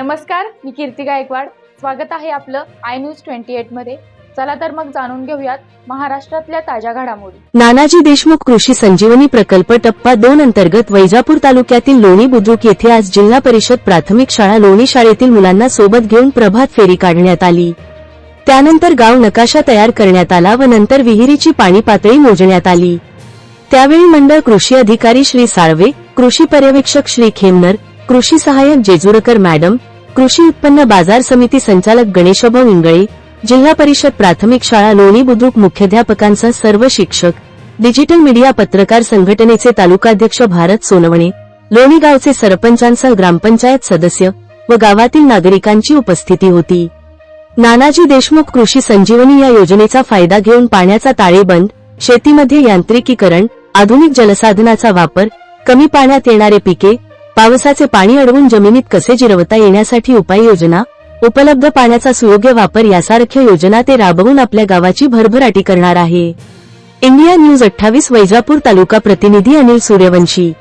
नमस्कार मी कीर्ती गायकवाड. स्वागत आहे आपलं आय न्यूज ट्वेंटी एटमध्ये. चला तर मग जाणून घेऊयात महाराष्ट्रातल्या ताज्या घडामोडी. नानाजी देशमुख कृषी संजीवनी प्रकल्प टप्पा दोन अंतर्गत वैजापूर तालुक्यातील लोणी बुद्रुक येथे आज जिल्हा परिषद प्राथमिक शाळा लोणी शाळेतील मुलांना सोबत घेऊन प्रभात फेरी काढण्यात आली. त्यानंतर गाव नकाशा तयार करण्यात आला व नंतर विहिरीची पाणी पातळी मोजण्यात आली. त्यावेळी मंडळ कृषी अधिकारी श्री साळवे कृषी पर्यवेक्षक श्री खेमनर कृषी सहाय्यक जेजुरकर मॅडम कृषी उत्पन्न बाजार समिती संचालक गणेशभाऊ इंगळे जिल्हा परिषद प्राथमिक शाळा लोणी बुद्रुक मुख्याध्यापकांसह सर्व शिक्षक डिजिटल मीडिया पत्रकार संघटनेचे तालुकाध्यक्ष भारत सोनवणे लोणी गावचे सरपंचांसह ग्रामपंचायत सदस्य व गावातील नागरिकांची उपस्थिती होती. नानाजी देशमुख कृषी संजीवनी या योजनेचा फायदा घेऊन पाण्याचा ताळेबंद शेतीमध्ये यांत्रिकीकरण आधुनिक जलसाधनाचा वापर कमी पाण्यात येणारे पिके पावसाचे पाणी अडवून जमिनीत कसे जिरवता येण्यासाठी उपाययोजना उपलब्ध पाण्याचा सुयोग्य वापर यासारख्या योजना ते राबवून आपल्या गावाची भरभराटी करणार आहे. इंडिया न्यूज अठ्ठावीस वैजापूर तालुका प्रतिनिधी अनिल सूर्यवंशी.